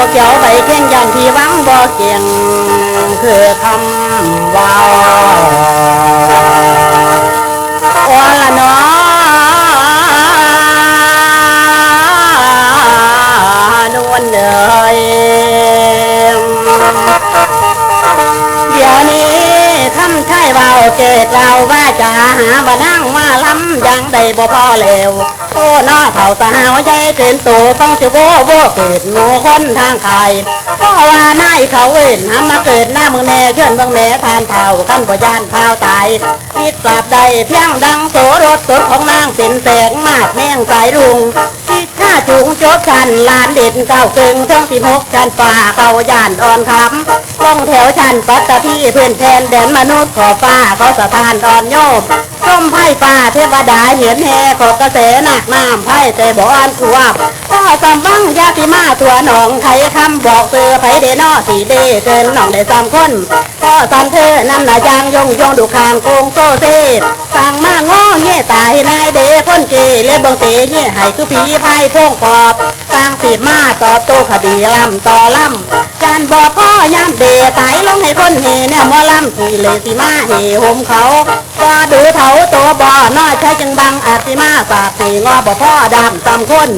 วกเจ้าใบเข่งอย่างที่หวังบ่เก่งคือคำว่า คำใช่เบาเกิดเราว่าจะหาบ่นั่งมาล้ำยังได้บ่พอเลวโอ้น้อเท่าสาวใจเกินตัวต้องสิโว้โว้เกิดหนูคนทางไข่เพราะว่านายเขาเอ็นหามาเกิดหน้ามึงแน่เชิญเบางแน่ทานเท่ากันบ่ยานเท้าตายคิดกลับใดเพียงดังโสรถสดของนางเป็นแสงมากแม่งสายรุง ข้าจุงจบชันลานเด่นเก้าเกิงเท่งสิบหกชันป่าเขาย่านอ่อนคำล่องแถวชันปัตตพีเพื่อนแทนแดนมนุษย์ขอฟ้าเขาสะพานอ่อนโยม ส้มไพ่ป่าเทวดาเหียนแห่ขอกระแสหนักน้ำไพ่แต่บ่อนขวบพ่อสำบังยาติมาตัวหนองไทยคำบอกเสือไผเดนอสีเดเกินหนองได้สามคนพ่อสันเธอนั่นละยางยงยงดูคางโกงโซเซสั่งมาง้อเงี้ยตายนายเดคนเกเลเบังเตเงี้ยให้คือผีไพ่พงปอบสร้างสีมาตอบโต้คดีลำต่อลำการบอกพ่อย่ำเดตายลงให้คนเฮเนี่ยมอลำขี่เลยสิมาเฮหมเขาก็ดูเถาตัวบ่อน้อยใช้จึงบังอาจสิมาสาสีงอบ่พ่อดำตำคน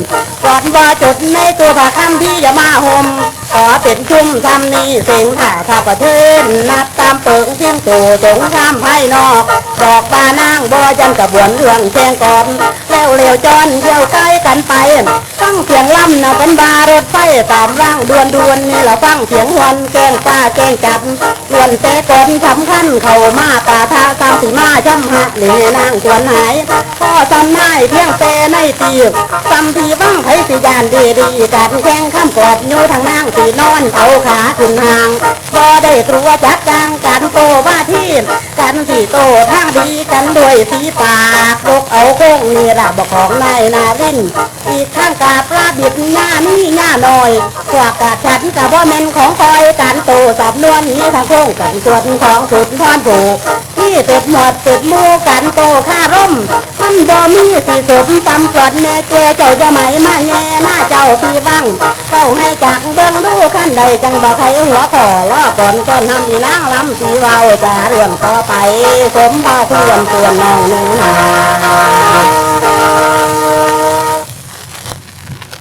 กอนบ่จุดในตัวผาคำที่จะมาหมขอเป็นชุ่มทำนี้เสียงถ่าข้าประเทศนับตามเปิงเสียงตู่สงครามภายนอกดอกปานางบ่จันกระบวนเรื่องแข่งกอนแล้ว เร็วจอนเที่ยวใกล้กันไปตั้งเสียงล่ำนะเป็นบารถไฟตามร่างดวนดวนนี่เราฟังเสียงวันแกงป้าแกงจับดวนแต่ก่อนสำคัญเขามาป่าทาตามสีมาช่ำหักหรือนางชวนหายพ่อจำได้เพียงแต่ในตีจำทีบ้างไผสิยานดีดีการแข่งข้ามกอดอยู่ทางนางสีนอนเอาขาขึ้นหางบ่ได้กลัวจัดจางการโตว่าที่กันสีโตทางดีกันด้วยสีปากตก เอาโค้งนี่ระบของนายนารินอีกข้างกาปลาบิดหน้านี่หน้าหน่อยกว่ากาฉันกับว่าเมนของคอยการโตสับนวลนี้ทางโค้งกันส่วนของสุดพรผูกที่ติดหมดติดมูกันโตข้าร่มมันบ่มีสีสุดตำกอดแม่เจเจ้าจะไหมมาแง่หน้าเจ้าพี่บ้างเจ้าให้จากเบิ้งดูขั้นใดจังบ่ใครหัวขอล้อก่อนก่อนทำอีนางลำสีเวาจะเรื่องต่อไปสมบ่ควรควรน้องหนูนา